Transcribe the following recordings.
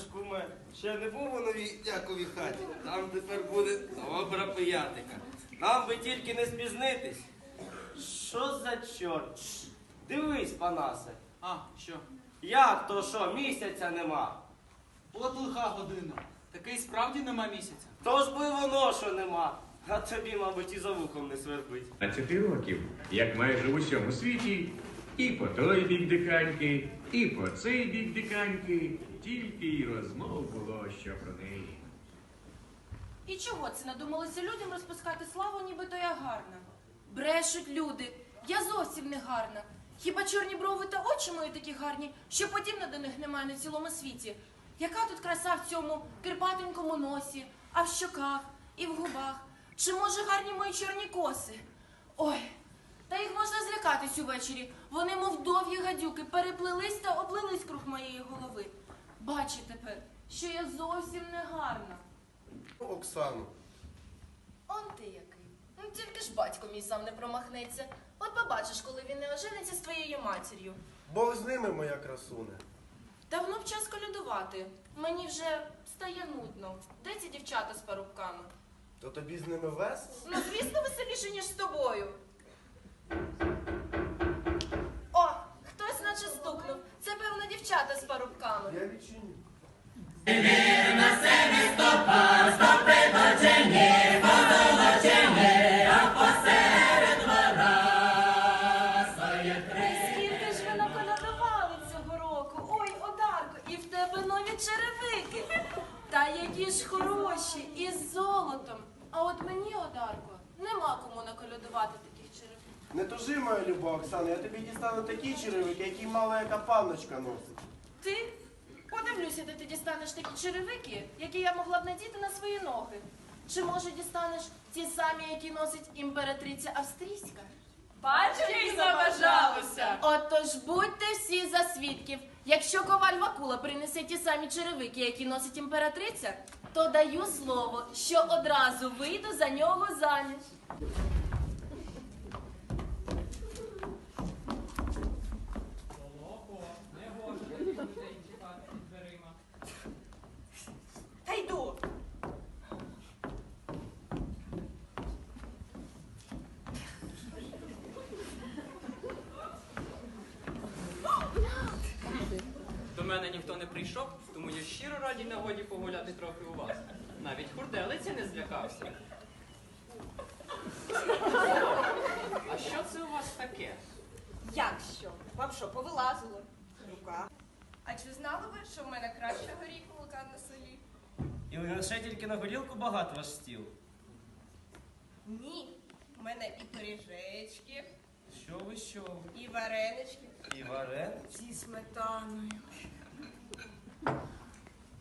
ж, куме, ще не був у новій дяковій хаті. Там тепер буде добра пиятика. Нам би тільки не спізнитись. Що за чорт? Дивись, панасе. А, що? Як то що, місяця нема? От лиха година. Такий справді нема місяця. То ж й воно, що нема. А тобі, мабуть, і за вухом не свербить. 15 років, як майже в усьому світі, і по той бік диканьки, і по цей бік диканьки, тільки й розмов було, що про неї. І чого це надумалося людям розпускати славу, нібито я гарна? Брешуть люди, я зовсім не гарна. Хіба чорні брови та очі мої такі гарні, що подібно до них немає на цілому світі? Яка тут краса в цьому кирпатенькому носі, а в щоках і в губах? Чи може гарні мої чорні коси? Ой, та їх можна злякатись увечері. Вони, мов довгі гадюки, переплились та облились круг моєї голови. Бачу тепер, що я зовсім не гарна. Оксану. Он ти який. Ну тільки ж батько мій сам не промахнеться. От побачиш, коли він не ожениться з твоєю матір'ю. Бог з ними, моя красуне. Давно б час колядувати. Мені вже стає нудно. Де ці дівчата з парубками? То тобі з ними весело? Ну, звісно, веселіше, ніж з тобою. О, хтось наче стукнув. Це, певно, дівчата з парубками. Я відчиню. Скільки ж ви наколядували цього року? Ой, Одарко, і в тебе нові черевики. Та які ж хороші, із золотом. А от мені, Одарко, нема кому наколядувати черевиків. Не тужи, моя люба Оксана, я тобі дістану такі черевики, які мала яка панночка носить. Ти? Подивлюся, де ти дістанеш такі черевики, які я могла б надіти на свої ноги. Чи може дістанеш ті самі, які носить імператриця австрійська? Бачу, як заважалося. Отож будьте всі за свідків. Якщо коваль Вакула принесе ті самі черевики, які носить імператриця, то даю слово, що одразу вийду за нього заміж. Та йду. До мене ніхто не прийшов, тому я щиро радій нагоді погуляти трохи у вас. Навіть хурделиці не злякався. А що це у вас таке? Як що? Вам що, повилазило? Рука. А чи знали ви, що в мене краще горіх молока на селі? І лише тільки на горілку багато ваш стіл. Ні. У мене і пиріжечки, Що ви що? ви? і варенички. І варен? Зі сметаною.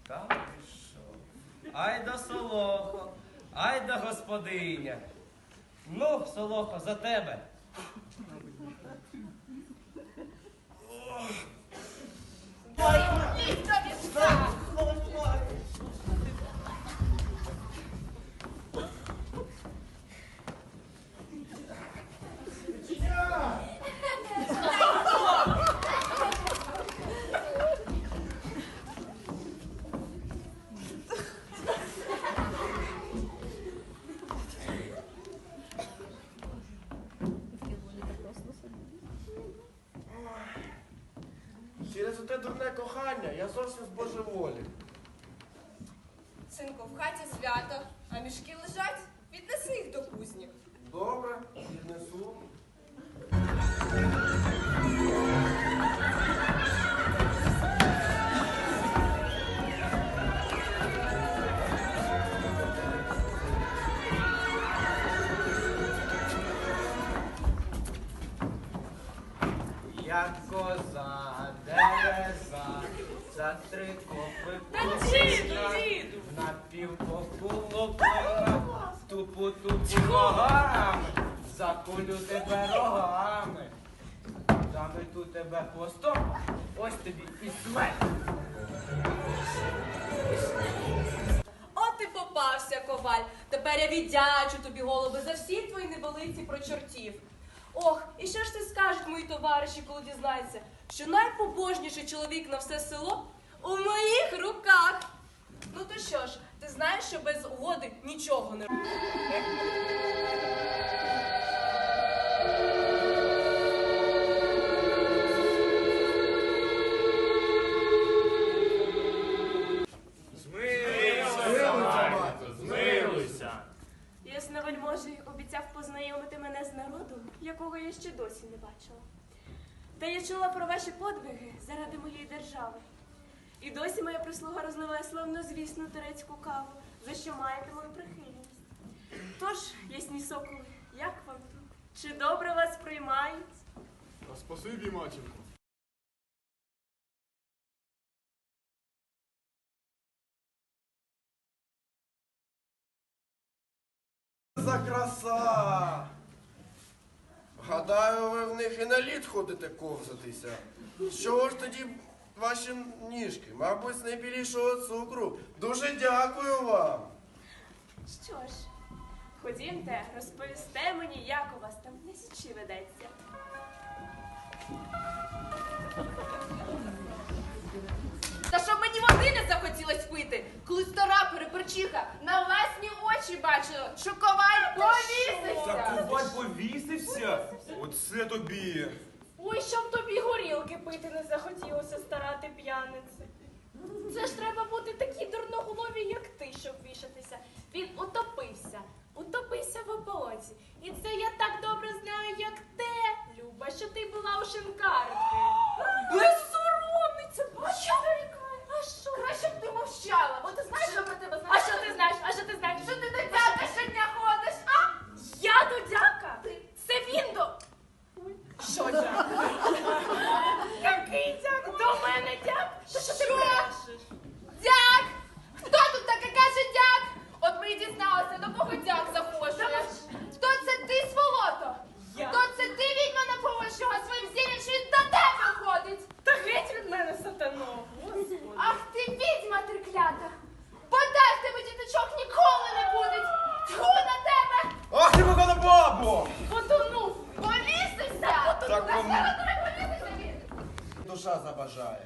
Та ви що? Ай да солохо, ай да господиня. Ну, солохо, за тебе. Через оте дурне кохання я зовсім з божеволі. Синку, в хаті свято, а мішки лежать. Віднеси їх до кузні. Добре, віднесу. За три копи діду! на півпокулу плива, тупу тупу ногами, закулю тебе рогами, замету тебе хвостом, ось тобі і смерть. От і попався, коваль. Тепер я віддячу тобі голови за всі твої неболиці про чортів. Ох, і що ж ти скажуть, мої товариші, коли дізнаються, що найпобожніший чоловік на все село у моїх руках. Ну то що ж, ти знаєш, що без угоди нічого не робить. Ясновельможий обіцяв познайомити мене з народом, якого я ще досі не бачила. Та я чула про ваші подвиги заради моєї держави. І досі моя прислуга розливає славнозвісну турецьку каву, за що маєте мою прихильність. Тож, ясні соколи, як вам тут? Чи добре вас приймають? Та спасибі, матінко. За краса! Гадаю, ви в них і на лід ходите ковзатися. З Чого ж тоді ваші ніжки? Мабуть, з найбілішого цукру. Дуже дякую вам. Що ж, ходімте, розповісте мені, як у вас там на січі ведеться. Та щоб мені води не захотілось пити, коли стара переперчиха очі бачила, що коваль повісився. Коваль повісився? Оце тобі. Ой, щоб тобі горілки пити не захотілося старати п'яниці. Це ж треба бути такі дурноголові, як ти, щоб вішатися. Він утопився, утопився в ополонці. І це я так добре знаю, як те, Люба, що ти була у шинкарки. Безсоромниця, бачу. А що? Краще б ти мовчала, бо ти знаєш, що про тебе А знаєш. що ти знаєш? А що ти знаєш? Що ти до дяка щодня ходиш, а? Я до дяка? Це він до. Що дяк? Який дяк? До мене дяк? Та що ти брешеш? Дяк! Хто тут таке каже дяк? От ми і дізналися, до кого дяк захоче. Хто це ти, сволото? Я. Хто це ти, відьма напогощого, своїм зіллям, що він до тебе ходить? Та геть від мене сатано. Господи. Ах ти відьма триклята! Подай в тебе діточок ніколи не будуть! Тьху на тебе! Ах ти на бабу! Потонув! Повісився! Так Та вам- себе треба повісився він! Душа забажає.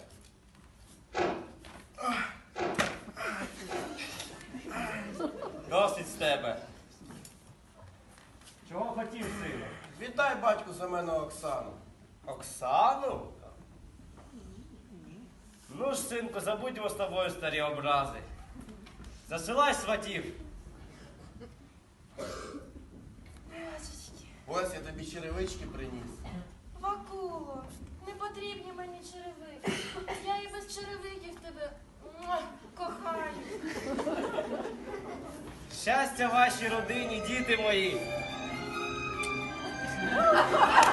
Досить з тебе. Чого хотів, сину? За мене Оксану. Оксану? Ну ж, синку, забудьмо з тобою старі образи. Засилай сватів. Ось я тобі черевички приніс. Вакуло, не потрібні мені черевики. Я і без черевиків тебе муа, кохаю. Щастя вашій родині, діти мої. Ha ha ha!